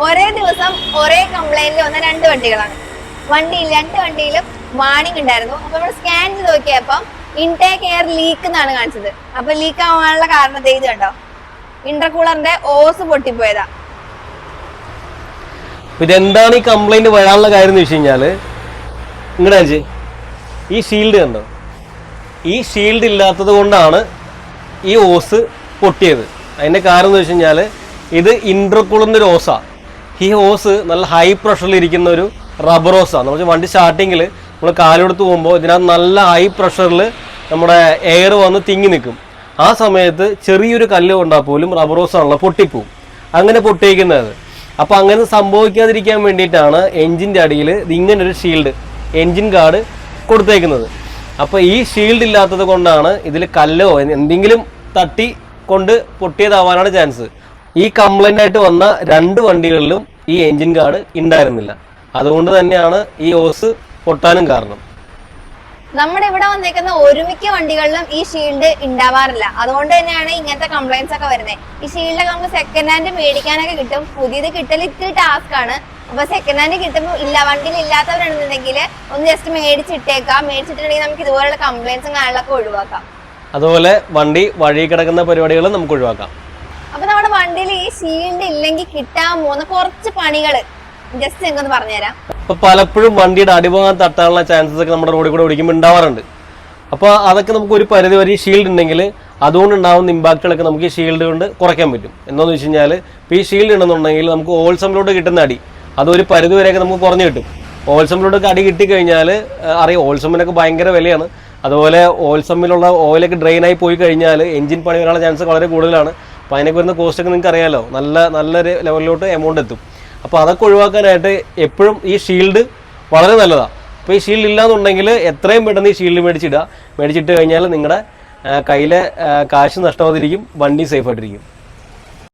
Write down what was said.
ഒരേ ദിവസം ഒരേ കംപ്ലൈന്റിൽ വന്ന രണ്ട് വണ്ടികളാണ്. വണ്ടിയിൽ രണ്ട് വണ്ടിയിലും വാണിംഗ് ഉണ്ടായിരുന്നു. അപ്പൊ നമ്മൾ സ്കാൻ ചെയ്ത് നോക്കിയപ്പം ഇൻടേക്ക് എയർ ലീക്ക് എന്നാണ് കാണിച്ചത്. അപ്പൊ ലീക്ക് ആവാനുള്ള കാരണം ഇത് കണ്ടോ? ഇന്റർകൂളറിന്റെ ഓസ് പൊട്ടിപ്പോയതാ. ഇതെന്താണ് ഈ കംപ്ലൈന്റ് വരാനുള്ള കാര്യം എന്ന് വെച്ച് കഴിഞ്ഞാൽ ഇങ്ങടെ ഈ ഷീൽഡ് കണ്ടോ? ഈ ഷീൽഡ് ഇല്ലാത്തത് കൊണ്ടാണ് ഈ ഓസ് പൊട്ടിയത്. അതിന്റെ കാരണം എന്ന് വെച്ച് കഴിഞ്ഞാൽ ഇത് ഇന്റർകൂളിന്റെ ഒരു ഓസാണ് ഈ ഹോസ് നല്ല ഹൈ പ്രഷറിൽ ഇരിക്കുന്ന ഒരു റബ്ബർ ഹോസാണ് നമ്മൾ വണ്ടി സ്റ്റാർട്ടിങ്ങിൽ നമ്മൾ കാലെടുത്ത് പോകുമ്പോൾ ഇതിനകത്ത് നല്ല ഹൈ പ്രഷറിൽ നമ്മുടെ എയർ വന്ന് തിങ്ങി നിൽക്കും. ആ സമയത്ത് ചെറിയൊരു കല്ല് കൊണ്ടാൽ പോലും റബ്ബർ ഹോസാണല്ലോ പൊട്ടിപ്പോവും. അങ്ങനെ പൊട്ടിയിരിക്കുന്നത്. അപ്പോൾ അങ്ങനെ സംഭവിക്കാതിരിക്കാൻ വേണ്ടിയിട്ടാണ് എൻജിന്റെ അടിയിൽ ഇങ്ങനൊരു ഷീൽഡ് എൻജിൻ ഗാർഡ് കൊടുത്തേക്കുന്നത്. അപ്പോൾ ഈ ഷീൽഡ് ഇല്ലാത്തത് കൊണ്ടാണ് ഇതിൽ കല്ലോ എന്തെങ്കിലും തട്ടി കൊണ്ട് പൊട്ടിയതാവാനാണ് ചാൻസ് ഈ കംപ്ലൈന്റ് ആയിട്ട് വന്ന രണ്ട് വണ്ടികളിലും ഈ എൻജിൻ ഗാർഡ് ഉണ്ടായിരുന്നില്ല അതുകൊണ്ട് തന്നെയാണ് ഈ ഓസ് പൊട്ടാനും കാരണം. നമ്മുടെ ഇവിടെ വന്നേക്കുന്ന ഒരുമിക്ക വണ്ടികളിലും ഈ ഷീൽഡ് ഉണ്ടാവാറില്ല അതുകൊണ്ട് തന്നെയാണ് ഇങ്ങനത്തെ കംപ്ലൈൻസ് ഒക്കെ വരുന്നത് ഈ ഷീൽഡൊക്കെ നമുക്ക് സെക്കൻഡ് ഹാൻഡ് മേടിക്കാനൊക്കെ കിട്ടും. പുതിയത് കിട്ടൽ ഇത്തിരി ടാസ്ക് ആണ്. അപ്പൊ സെക്കൻഡ് ഹാൻഡ് കിട്ടുമ്പോൾ ഇല്ല വണ്ടിയിൽ ഇല്ലാത്തവരാണെന്നുണ്ടെങ്കിൽ ഒന്ന് ജസ്റ്റ് മേടിച്ചിട്ടേക്കാം. മേടിച്ചിട്ടുണ്ടെങ്കിൽ നമുക്ക് ഇതുപോലുള്ള കംപ്ലൈൻസും കാര്യങ്ങളൊക്കെ ഒഴിവാക്കാം. അതുപോലെ വണ്ടി വഴി കിടക്കുന്ന പരിപാടികളും നമുക്ക് ഒഴിവാക്കാം. വണ്ടിയിൽ ഈ ഷീൽഡ് ഇല്ലെങ്കിൽ കിട്ടാൻ പോകുന്ന കുറച്ച് പണികൾ ജസ്റ്റ് നിങ്ങൾക്കൊന്ന് പറഞ്ഞുതരാം. അപ്പൊ പലപ്പോഴും വണ്ടിയുടെ അടിഭാഗം തട്ടാനുള്ള ചാൻസസ് ഒക്കെ നമ്മുടെ റോഡിൽ കൂടെ ഓടിക്കുമ്പോൾ ഉണ്ടാവാറുണ്ട്. അപ്പോൾ അതൊക്കെ നമുക്ക് ഒരു പരിധി വരെ ഷീൽഡ് ഉണ്ടെങ്കിൽ അതുകൊണ്ട് ഉണ്ടാകുന്ന ഇമ്പാക്റ്റുകളൊക്കെ നമുക്ക് ഈ ഷീൽഡ് കൊണ്ട് കുറയ്ക്കാൻ പറ്റും. എന്താണെന്ന് വെച്ച് കഴിഞ്ഞാൽ ഇപ്പോൾ ഈ ഷീൽഡ് ഉണ്ടെന്നുണ്ടെങ്കിൽ നമുക്ക് ഓൾസമിലോട്ട് കിട്ടുന്ന അടി അതൊരു പരിധി വരെയൊക്കെ നമുക്ക് കുറഞ്ഞു കിട്ടും. ഓൾസമിലോട്ടൊക്കെ അടി കിട്ടിക്കഴിഞ്ഞാൽ അറിയാം ഓൾസമ്മിനൊക്കെ ഭയങ്കര വിലയാണ്. അതുപോലെ ഓൾസമ്മിലുള്ള ഓയിലൊക്കെ ഡ്രെയിനായി പോയി കഴിഞ്ഞാൽ എഞ്ചിൻ പണി വരാനുള്ള ചാൻസ് വളരെ കൂടുതലാണ്. അപ്പോൾ അതിനൊക്കെ വരുന്ന കോസ്റ്റ് ഒക്കെ നിങ്ങൾക്ക് അറിയാമല്ലോ നല്ല നല്ലൊരു ലെവലിലോട്ട് എമൗണ്ട് എത്തും. അപ്പോൾ അതൊക്കെ ഒഴിവാക്കാനായിട്ട് എപ്പോഴും ഈ ഷീൽഡ് വളരെ നല്ലതാണ് അപ്പോൾ ഈ ഷീൽഡ് ഇല്ലാന്നുണ്ടെങ്കിൽ എത്രയും പെട്ടെന്ന് ഈ ഷീൽഡ് മേടിച്ചിടുക. മേടിച്ചിട്ട് കഴിഞ്ഞാൽ നിങ്ങളുടെ കയ്യിലെ കാശ് നഷ്ടമാതിരിക്കും വണ്ടി സേഫ് ആയിട്ടിരിക്കും.